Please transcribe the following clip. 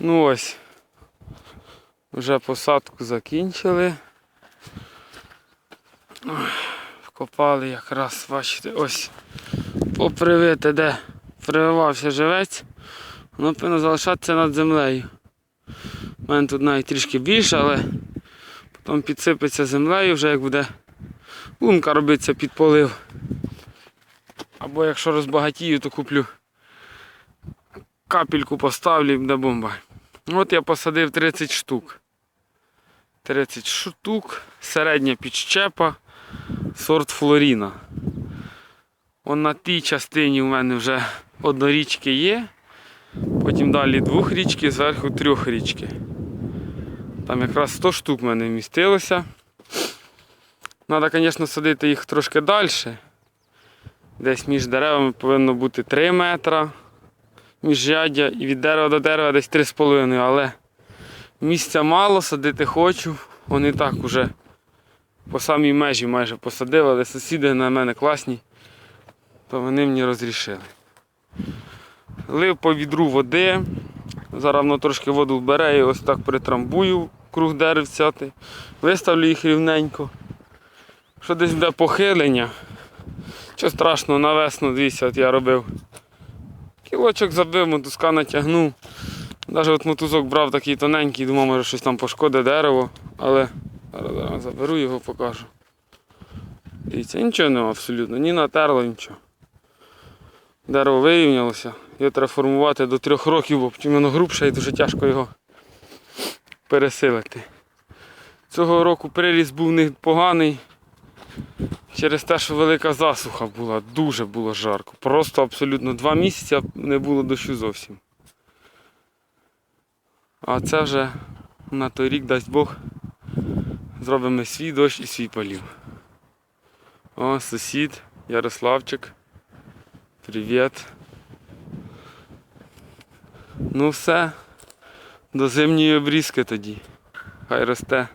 Ну ось. Вже посадку закінчили. Вкопали якраз, бачите, ось попривити, де прививався живець, воно повинно залишатися над землею. У мене тут навіть трішки більше, але потім підсипеться землею, вже як буде лунка робиться під полив. Або якщо розбагатію, то куплю капельку поставлю буде бомба. От я посадив 30 штук. 30 штук, середня підщепа, сорт Флоріна. Он на тій частині у мене вже однорічки є. Потім далі двохрічки, зверху трьохрічки. Там якраз 100 штук в мене вмістилося. Треба, звісно, садити їх трошки далі. Десь між деревами повинно бути 3 метри міжряддя і від дерева до дерева десь 3,5, але місця мало, садити хочу. Вони так уже по самій межі майже посадили, але сусіди на мене класні, то вони мені розрішили. Лив по відру води. Зараз воно трошки воду вбере і ось так притрамбую круг деревцяти. Виставлю їх рівненько. Що десь буде похилення. Що страшного, на весну, дивіться, от я робив. Кілочок забив, мотузка натягнув. Навіть от мотузок брав такий тоненький, думав, може щось там пошкодить дерево, але зараз, зараз заберу його, покажу. Дивіться, нічого нема абсолютно, ні натерло, нічого. Дерево вирівнялося. Його треба формувати до трьох років, бо потім воно грубше і дуже тяжко його пересилити. Цього року приріст був непоганий через те, що велика засуха була, дуже було жарко. Просто абсолютно два місяці не було дощу зовсім. А це вже на той рік, дасть Бог, зробимо свій дощ і свій полів. О, сусід, Ярославчик. Привіт. Ну все. До зимньої обрізки тоді. Хай росте.